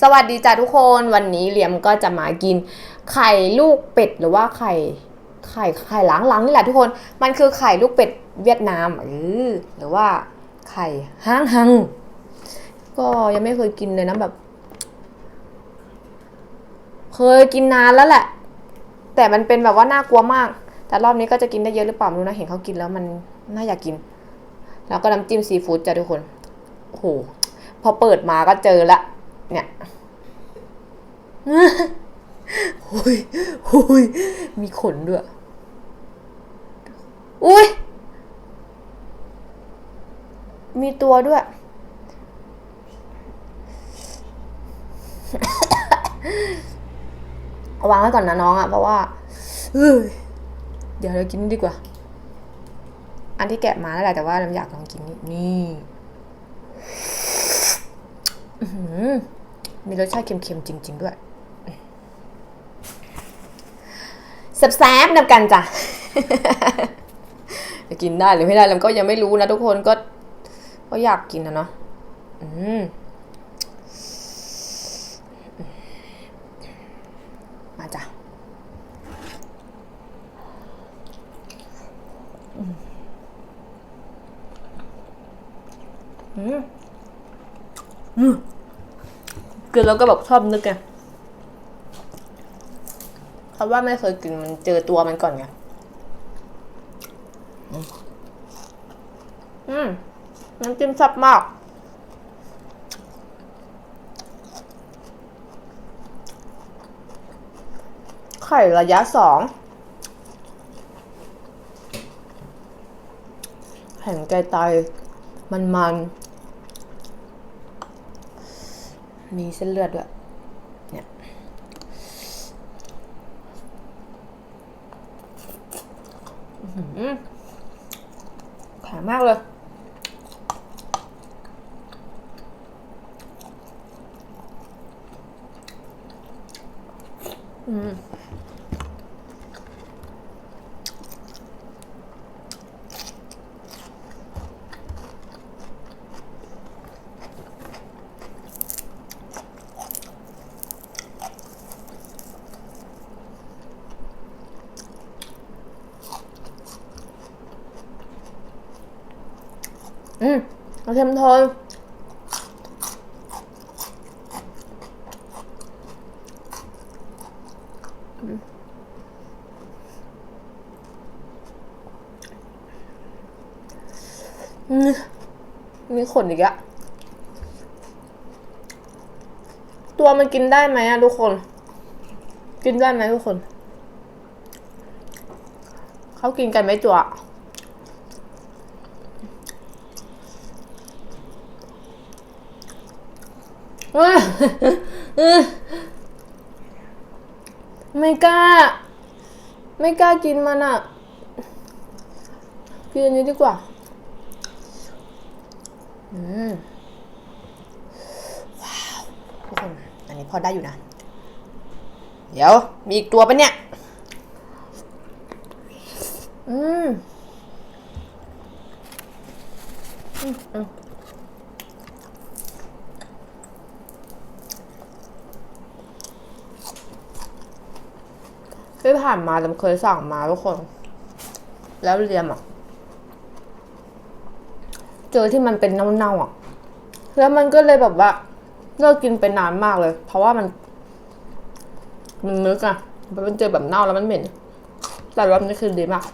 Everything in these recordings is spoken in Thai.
สวัสดีจ้าทุกคนวันนี้เหลียมก็จะมากิน ไข่ลูกเป็ดหรือว่าไข่ไข่ไข่หลังๆนี่แหละทุกคน มันคือไข่ลูกเป็ดเวียดนามเออหรือว่าไข่ห้างหังก็ยังไม่เคยกินเลยนะแบบ เคยกินนานแล้วแหละ แต่มันเป็นแบบว่าน่ากลัวมาก แต่รอบนี้ก็จะกินได้เยอะหรือเปล่าไม่รู้นะเห็นเขากินแล้วมันน่าอยากกิน แล้วก็น้ำจิ้มซีฟู้ดจ้ะทุกคนโอ้โหพอเปิดมาก็เจอละ เนี่ยหุยหุยมีขนด้วย อุ้ย มีตัวด้วย วางไว้ก่อนนะน้องอะ่ะเพราะว่าเฮ้ยเดี๋ยวเรากินดีกว่า อันที่แกะมาแล้วแหละแต่ว่าเราอยากลองกินนี่ นี่อือ มีรสชาติเค็มๆจริง ๆ ด้วยแซ่บๆนำกันจ้ะจะกินได้หรือไม่ได้เราก็ยังไม่รู้นะทุกคนก็ก็อยากกินนะเนาะอืมมาจ้ะอืมอืม กินแล้วก็แบบชอบนึกไงเพราะว่าไม่เคยกินมันเจอตัวมันก่อนไงอืมน้ำจิ้มแซ่บมากไข่ระยะสองแห่งไก่ไตมันมันๆ มีเส้นเลือดด้วยเนี่ยแข็งมากเลยอืม อืมเค็มทนมมีขนอีกอะตัวมันกินได้ไหมอะทุกคน กินได้ไหมทุกคน เขากินกันไหมตัว เอ้ยเอ้ย ไม่กล้า ไม่กล้ากินมันอะ กินอันนี้ดีกว่า อืม ว้าวทุกคน อันนี้พอได้อยู่นะ เดี๋ยว มีอีกตัวปะเนี่ย อืม อืม ที่ผ่านมาเราเคยสั่งมาทุกคน แล้วเรียมอะ เจอที่มันเป็นเน่าๆอะ แล้วมันก็เลยแบบว่าเลิกกินไปนานมากเลย เพราะว่ามัน มันนึกอะ มันเจอแบบเน่าแล้วมันเหม็น แต่รอบนี้คือดีมาก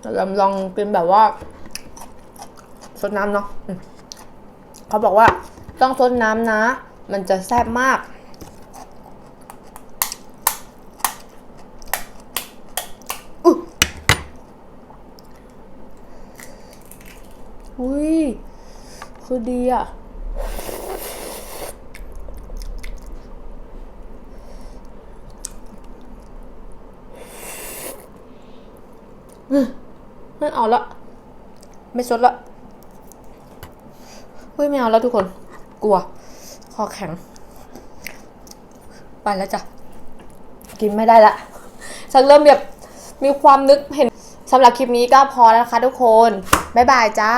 เราลองกินแบบว่าซดน้ำเนาะเขาบอกว่าต้องซดน้ำนะ มันจะแซ่บมาก อุ๊ยอุ้ย คือดีอะอืมไม่เอาละ ไม่ชดละเฮ้ยไม่เอาแล้วทุกคน กลัว คอแข็ง ไปแล้วจ้ะ กินไม่ได้ละฉันเริ่มแบบมีความนึกเห็นสำหรับคลิปนี้ก็พอแล้วนะคะทุกคน บ๊ายบายจ้า